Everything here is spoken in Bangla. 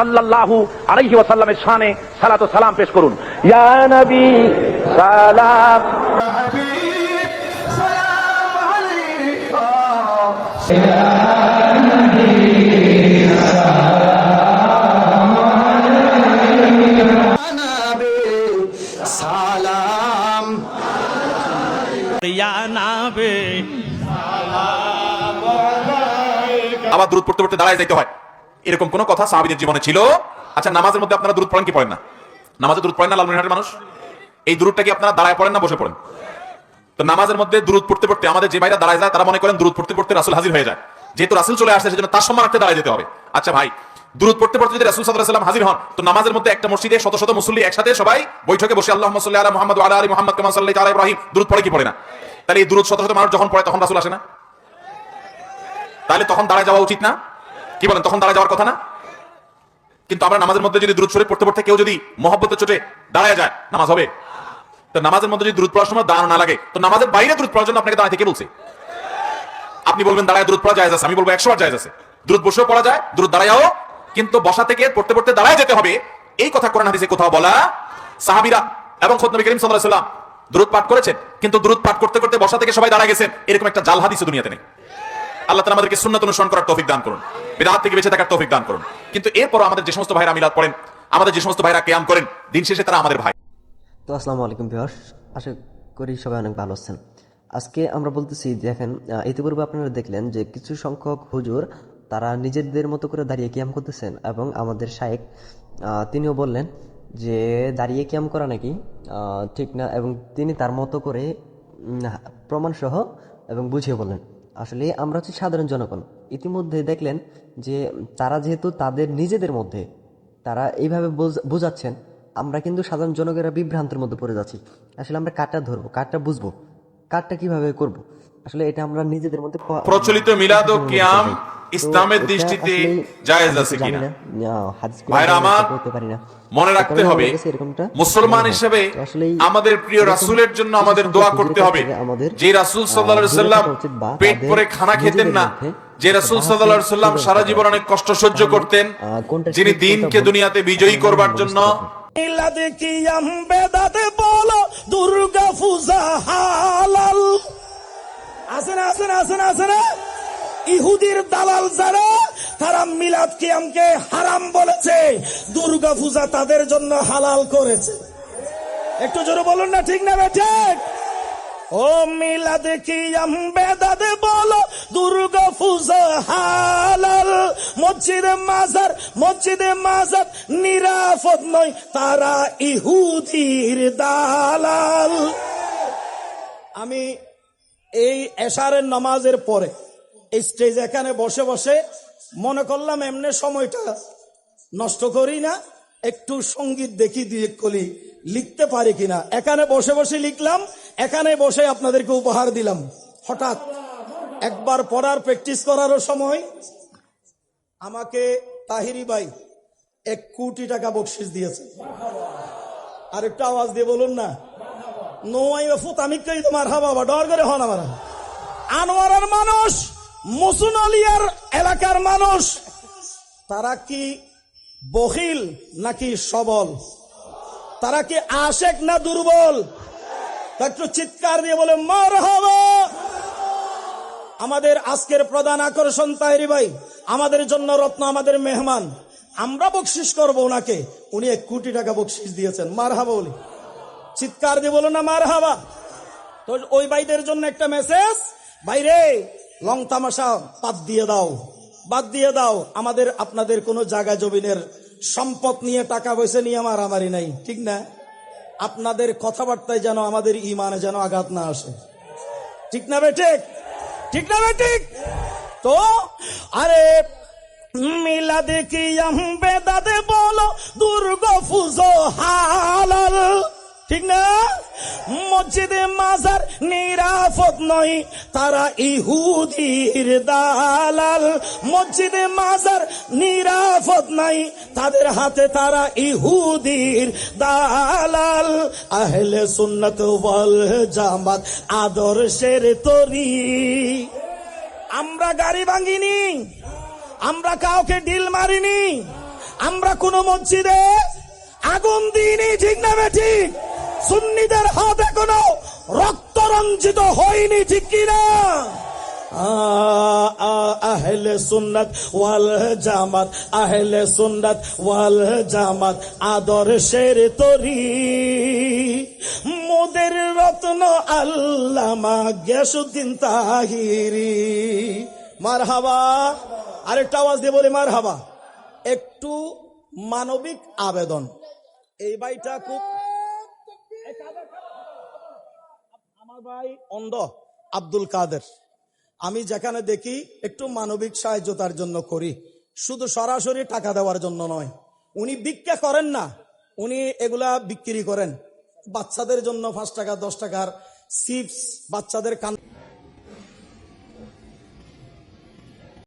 সাল্লাল্লাহু আলাইহি ওয়াসাল্লামের শানে সালাত ও সালাম পেশ করুন। ইয়া নবী, সালাম। আবার দূরত পড়তে পড়তে দাঁড়ায় যাইতে হয়। এরকম কোন কথা সাহাবিদের জীবনে ছিল? আচ্ছা নামাজের মধ্যে আপনারা দূরত পড়েন কি পড়েন না? নামাজে দূরত পড়েন না লালমনিরহাটের মানুষ? এই দূরটা কি আপনারা দাঁড়ায় পড়েন না বসে পড়েন? তো নামাজের মধ্যে দূরত পড়তে পড়তে আমাদের যে ভাইরা দাঁড়ায় যায়, তারা মনে করেন দূরত পড়তে পড়তে রাসুল হাজির হয়ে যায়। যেহেতু রাসুল চলে আসছে, সেজন্য তার সম্মানার্থে দাঁড়ায় যেতে হবে। আচ্ছা ভাই দূরত পড়তে পড়তে যদি রাসুল সাল্লাম হাজির হন, তো নামাজের মধ্যে একটা মসজিদে শত শত মুসল্লি একসাথে সবাই বৈঠকে বসে আল্লাহ সাল্লি আলা মোহাম্মদ আলা আলী মোহাম্মদ কামাল সাল্লাহ আলা ইব্রাহিম দূরত পড়ে কি পড়ে না? তাহলে এই দূরত শত শত মানুষ যখন পড়ে, তখন রাসুল আসে না? তাহলে তখন দাঁড়ায় যাওয়া উচিত না? কি বলেন, তখন দাঁড়ায় যাওয়ার কথা না? কিন্তু আমরা নামাজের মধ্যে যদি দ্রুত পড়তে পড়তে কেউ যদি মহব্বতের চোটে দাঁড়ায় যায়, নামাজ হবে? তো নামাজের মধ্যে যদি দ্রুত পড়ার সময় দাঁড়ানো না লাগে, তো নামাজের বাইরে দ্রুত পড়ার জন্য আপনাকে দাঁড়ায় থেকে বলছে। আপনি বলবেন, দাঁড়ায় দ্রুত পড়া যায় আছে। আমি বলব একশো বার যায় আছে। দ্রুত বসেও পড়া যায় দ্রুত দাঁড়ায়ও, কিন্তু বসা থেকে পড়তে পড়তে দাঁড়ায় যেতে হবে। এই কথা কোরআন হাদিসে কোথাও বলা সাহাবিরা এবং খোদ নবী করিম সাল্লাল্লাহু আলাইহি সাল্লাম দ্রুত পাঠ করেছেন, কিন্তু দ্রুত পাঠ করতে করতে বসা থেকে সবাই দাঁড়ায় গেছেন। এরকম একটা জাল হাদিস দুনিয়াতে নেই। আল্লাহ তালা আমাদেরকে সুন্নাত অনুসরণ করার তৌফিক দান করুন। বিদাত থেকে বেঁচে থাকার তৌফিক দান করুন। কিন্তু এরপর আমাদের যে সমস্ত ভাইরা মিলাদ পড়েন, আমাদের যে সমস্ত ভাইরা কেয়াম করেন, দিন শেষে তারা আমাদের ভাই। তো আসসালামু আলাইকুম ভিউয়ার্স, আশা করি সবাই অনেক ভালো আছেন। আজকে আমরা বলতেছি, দেখেন ইতিপূর্বে আপনারা দেখলেন যে কিছু সংখ্যক হুজুর তারা নিজেদের মতো করে দাঁড়িয়ে কিয়াম করতেছেন এবং আমাদের শায়েক তিনিও বললেন যে দাঁড়িয়ে কিয়াম করা নাকি ঠিক না, এবং তিনি তার মতো করে প্রমাণ সহ এবং বুঝিয়ে বললেন। আসলে আমরা হচ্ছে সাধারণ জনগণ। ইতিমধ্যে দেখলেন যে তারা যেহেতু তাদের নিজেদের মধ্যে তারা এইভাবে বোঝ- বোঝাচ্ছেন, আমরা কিন্তু সাধারণ জনগণেরা বিভ্রান্তের মধ্যে পড়ে যাচ্ছি। আসলে আমরা কারটা ধরবো, কারটা বুঝব, কারটা কীভাবে করব? আসলে এটা আমরা নিজেদের মধ্যে প্রচলিত মিলাদ ও কিয়াম ইসলামের দৃষ্টিতে জায়েজ আছে কিনা? ভাইরা আমার, করতে পারি না। মনে রাখতে হবে আমার কাছে এরকমটা? মুসলমান হিসেবে আমাদের প্রিয় রাসূলের জন্য আমাদের দোয়া করতে হবে। যে রাসূল সাল্লাল্লাহু আলাইহি সাল্লাম পেট ভরে খানা খেতেন না যে রাসূল সাল্লাল্লাহু আলাইহি সাল্লাম সারা জীবন অনেক কষ্ট সহ্য করতেন যিনি দিনকে দুনিয়াতে বিজয়ী করবার জন্য। মিলাদে কিয়াম বেদাতে বলো দুর্গা পূজা হালাল আছে না আছে না আছে না আছে না? ইহুদির দালাল যারা, তারা মিলাদ কিয়ামকে হারাম বলেছে। দুর্গা পূজা তাদের জন্য হালাল করেছে। একটু জোরে বলুন না, ঠিক না ঠিক? ও মিলাদে কিয়াম বেদাতে বলো, দুর্গা পূজা হালাল। মসজিদে মাজার মসজিদে মাজার নিরাপদ নয়, তারা ইহুদির দালাল। আমি এই এশারের নামাজের পরে, এই স্টেজ এখানে বসে বসে মনে করলাম এমনি সময়টা নষ্ট করি না, একটু সংগীত দেখি দিয়ে কলি লিখতে পারি কিনা। এখানে বসে বসে লিখলাম, এখানে বসে আপনাদেরকে উপহার দিলাম। হঠাৎ একবার পড়ার প্র্যাকটিস করারও সময়, আমাকে তাহিরি ভাই এক কোটি টাকা বকশিস দিয়েছে। আর একটু আওয়াজ দিয়ে বলুন না। নোয়াই ফুত, আমি কই তোমার হা আনোয়ারের মানুষ, মুসুন আলিয়ার এলাকার মানুষ, তারা কি বখিল নাকি সবল? তারা কি আশেক না দুর্বল? একটু চিৎকার দিয়ে বলে মার আমাদের আজকের প্রধান আকর্ষণ তাহেরি ভাই, আমাদের জন্য রত্ন আমাদের মেহমান। আমরা বকশিস করব ওনাকে। উনি এক কোটি টাকা বকশিস দিয়েছেন। মার হাবা বলি চিৎকার দিয়ে বলো না মার হাবা তো ওই ভাইদের জন্য একটা মেসেজ বাইরে লং তামাশা বাদ দিয়ে দাও, বাদ দিয়ে দাও। আমাদের, আপনাদের কোনো জায়গা জমিনের সম্পদ নিয়ে টাকা পয়সা নিয়ে আমার আমারই নাই, ঠিক না? আপনাদের কথাবার্তায় যেন আমাদের ইমানে যেন আঘাত না আসে। ঠিক না বে ঠিক? না বে ঠিক? তো, আরে, মিলাদে কি বেদাতে বলো, দুর্গা পুজো হালাল। ঠিক না? মসজিদে মাজার নিরাপদ নয়, তারা ইহুদির দালাল। মসজিদে মাজার নিরাপদ নাই, তাদের হাতে তারা ইহুদির দালাল। আহলে সুন্নত বল জামাত আদর্শের তরি। আমরা গাড়ি ভাঙিনি, আমরা কাউকে ডিল মারিনি, আমরা কোন মসজিদে আগুন দিইনি, ঠিক না ঠিক সুন্নিদের হাত এখনও রক্ত রঞ্জিত হয়নি, ঠিক কিনা? আহলে সুন্নাত ওয়াল জামাত, আহলে সুন্নাত ওয়াল জামাত, আদর্শের তরি। মোদের রত্ন আল্লামা গেসুদ্দিন তাহিরি। মার হাবা আরেকটা আওয়াজ দিয়ে বলি মার হাবা একটু মানবিক আবেদন। এই বাইটা খুব আমার ভাই অন্ধ, আব্দুল কাদের। আমি যেখানে দেখি, একটু মানবিক সাহায্য তার জন্য করি। শুধু সরাসরি টাকা দেওয়ার জন্য নয়। উনি ভিক্ষা করেন না। উনি এগুলা বিক্রি করেন। বাচ্চাদের জন্য পাঁচ টাকা, দশ টাকার চিপস বাচ্চাদের কান